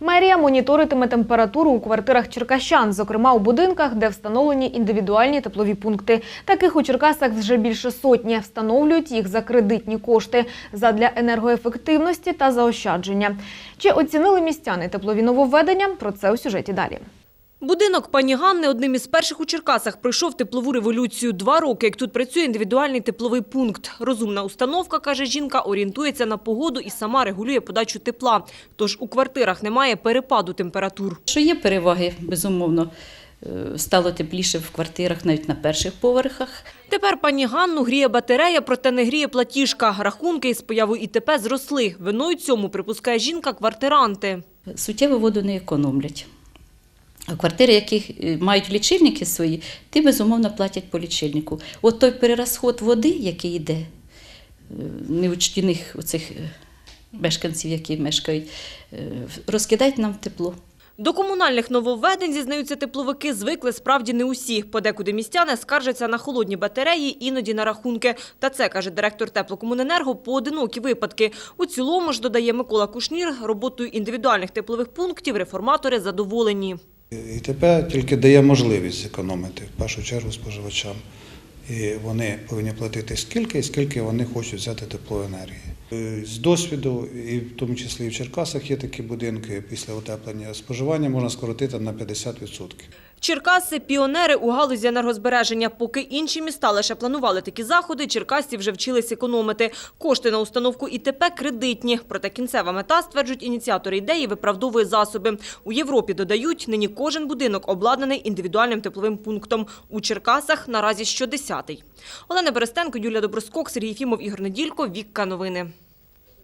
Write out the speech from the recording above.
Мерія моніторитиме температуру у квартирах черкащан, зокрема у будинках, де встановлені індивідуальні теплові пункти. Таких у Черкасах вже більше сотні. Встановлюють їх за кредитні кошти задля енергоефективності та заощадження. Чи оцінили містяни теплові нововведення? Про це у сюжеті далі. Будинок пані Ганни одним із перших у Черкасах пройшов теплову революцію. Два роки, як тут працює індивідуальний тепловий пункт. Розумна установка, каже жінка, орієнтується на погоду і сама регулює подачу тепла. Тож у квартирах немає перепаду температур. Що є переваги, безумовно. Е, Стало тепліше в квартирах, навіть на перших поверхах. Тепер пані Ганну гріє батарея, проте не гріє платіжка. Рахунки із появою ІТП зросли. Виною цьому, припускає жінка, квартиранти. Суттєво воду не економлять. Квартири, які е, мають лічильники свої, ті безумовно платять по лічильнику. От той перерозход води, який йде, е, неучтених оцих е, мешканців, які мешкають, розкидають нам тепло. До комунальних нововведень, зізнаються тепловики, звикли справді не усі. Подекуди містяни скаржаться на холодні батареї, іноді на рахунки. Та це, каже директор теплокомуненерго, поодинокі випадки. У цілому ж, додає Микола Кушнір, роботою індивідуальних теплових пунктів реформатори задоволені. ІТП тільки дає можливість зекономити в першу чергу споживачам. І вони повинні платити скільки, і скільки вони хочуть взяти теплоенергії. Е, З досвіду, і в тому числі і в Черкасах є такі будинки після утеплення споживання можна скоротити на 50%. Черкаси – піонери у галузі енергозбереження. Поки інші міста лише планували такі заходи, черкасці вже вчились економити. Кошти на установку ІТП кредитні. Проте кінцева мета, стверджують ініціатори ідеї, виправдовує засоби. У Європі, додають, нині кожен будинок обладнаний індивідуальним тепловим пунктом. У Черкасах наразі щодесятий. Олена Берестенко, Юлія Доброскок, Сергій Фімов, Ігор Неділько. Вікка новини.